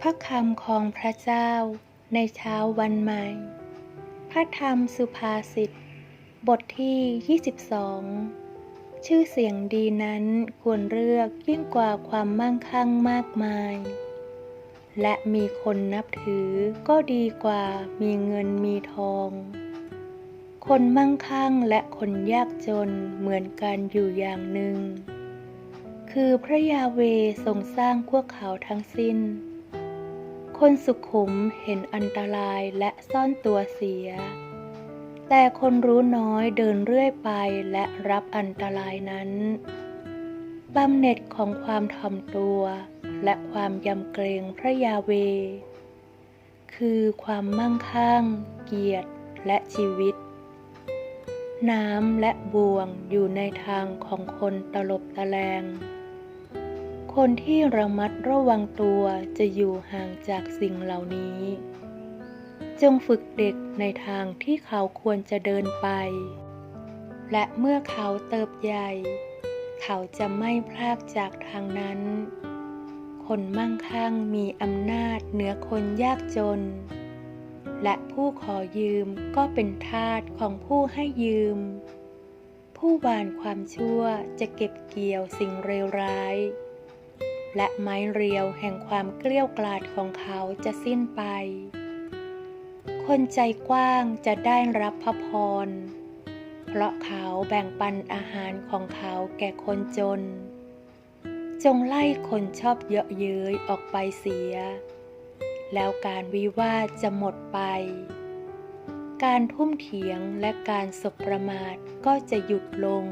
พระคำของพระเจ้าในเช้าวันใหม่ พระธรรมสุภาษิต บทที่ 22 ชื่อเสียงดีนั้นควรเลือกยิ่งกว่าความมั่งคั่งมากมาย และมีคนนับถือก็ดีกว่ามีเงินมีทอง คนมั่งคั่งและคนยากจนเหมือนกันอยู่อย่างหนึ่ง คือพระยาเวทรงสร้างพวกเขาทั้งสิ้น คนสุขุมเห็นอันตรายและซ่อนตัวเสีย แต่คนรู้น้อยเดินเรื่อยไปและรับอันตรายนั้นบำเหน็จของความถ่อมตัวและความยำเกรงพระยาเว คือความมั่งคั่ง เกียรติและชีวิต น้ำและบ่วงอยู่ในทางของคนตลบตะแลง คนที่ระมัดระวังตัวจะอยู่ห่างจากสิ่งเหล่านี้ จงฝึกเด็กในทางที่เขาควรจะเดินไป และเมื่อเขาเติบใหญ่ เขาจะไม่พลากจากทางนั้น คนมั่งคั่งมีอำนาจเหนือคนยากจน และผู้ขอยืมก็เป็นทาสของผู้ให้ยืม ผู้วานความชั่วจะเก็บเกี่ยวสิ่งเลวร้าย และไม้เรียวแห่งความเกลี้ยกล่อดของเขาจะสิ้นไป คนใจกว้างจะได้รับพระพร เพราะเขาแบ่งปันอาหารของเขาแก่คนจน จงไล่คนชอบเยาะเย้ยออกไปเสีย แล้วการวิวาทจะหมดไป การทุ่มเถียงและการสบประมาทก็จะหยุดลง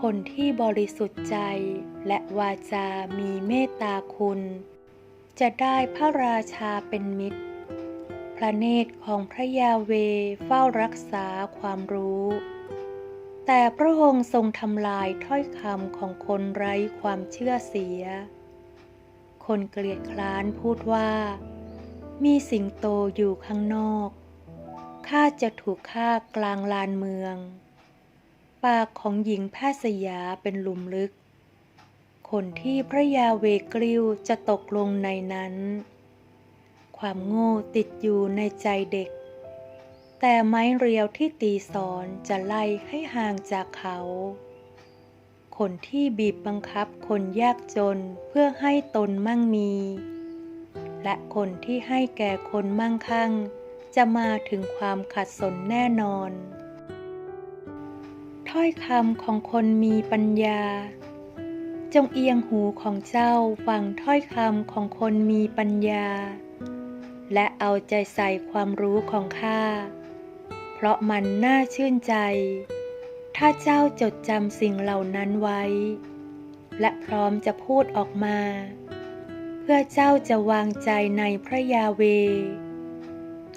คนที่บริสุทธิ์ใจและวาจามีเมตตาคุณ จะได้พระราชาเป็นมิตร พระเนตรของพระยาเวเฝ้ารักษาความรู้ แต่พระองค์ทรงทำลายถ้อยคำของคนไร้ความเชื่อเสีย คนเกลียดคร้านพูดว่า มีสิงโตอยู่ข้างนอก ข้าจะถูกฆ่ากลางลานเมือง ปากของหญิงแพทย์สยาเป็นหลุมลึก คนที่พระยาเวกริวจะตกลงในนั้น ความโง่ติดอยู่ในใจเด็ก แต่ไม้เรียวที่ตีสอนจะไล่ให้ห่างจากเขา คนที่บีบบังคับคนยากจนเพื่อให้ตนมั่งมี และคนที่ให้แก่คนมั่งคั่ง จะมาถึงความขัดสนแน่นอน ถ้อยคำของคนมีปัญญา จงเอียงหูของเจ้าฟังถ้อยคำของคนมีปัญญา และเอาใจใส่ความรู้ของข้า เพราะมันน่าชื่นใจ ถ้าเจ้าจดจำสิ่งเหล่านั้นไว้ และพร้อมจะพูดออกมา เพื่อเจ้าจะวางใจในพระยาเว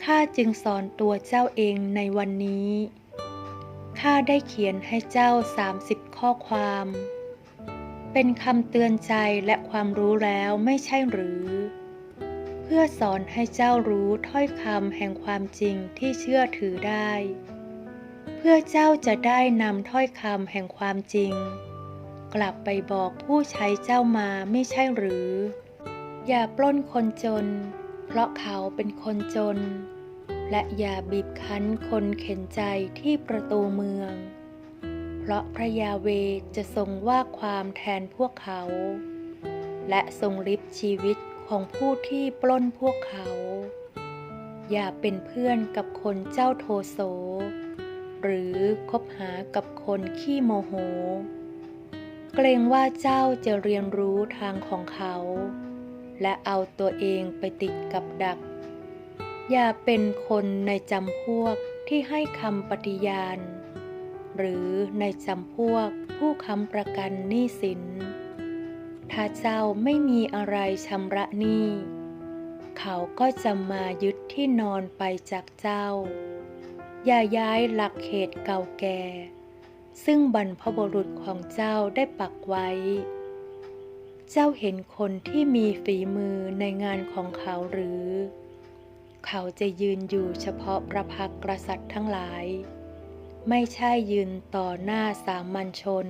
ข้าจึงสอนตัวเจ้าเองในวันนี้ ข้าได้เขียนให้เจ้าสามสิบข้อความ เป็นคำเตือนใจและความรู้แล้วไม่ใช่หรือ เพื่อสอนให้เจ้ารู้ถ้อยคำแห่งความจริงที่เชื่อถือได้ เพื่อเจ้าจะได้นำถ้อยคำแห่งความจริง กลับไปบอกผู้ใช้เจ้ามาไม่ใช่หรือ อย่าปล้นคนจน เพราะเขาเป็นคนจน และอย่าบีบคั้นคนเข็นใจที่ประตูเมือง เพราะพระยาเวจะทรงว่าความแทนพวกเขา และทรงลิบชีวิตของผู้ที่ปล้นพวกเขา อย่าเป็นเพื่อนกับคนเจ้าโทโส หรือคบหากับคนขี้โมโห เกรงว่าเจ้าจะเรียนรู้ทางของเขา และเอาตัวเองไปติดกับดัก อย่าเป็นคนในจำพวกที่ให้คำปฏิญาณ หรือในจำพวกผู้ค้ำประกันหนี้สิน ถ้าเจ้าไม่มีอะไรชำระหนี้ เขาก็จะมายึดที่นอนไปจากเจ้า อย่าย้ายหลักเขตเก่าแก่ ซึ่งบรรพบุรุษของเจ้าได้ปักไว้ เจ้าเห็นคนที่มีฝีมือในงานของเขาหรือ เขาจะยืนอยู่เฉพาะประพักร์กษัตริย์ทั้งหลาย ไม่ใช่ยืนต่อหน้าสามัญชน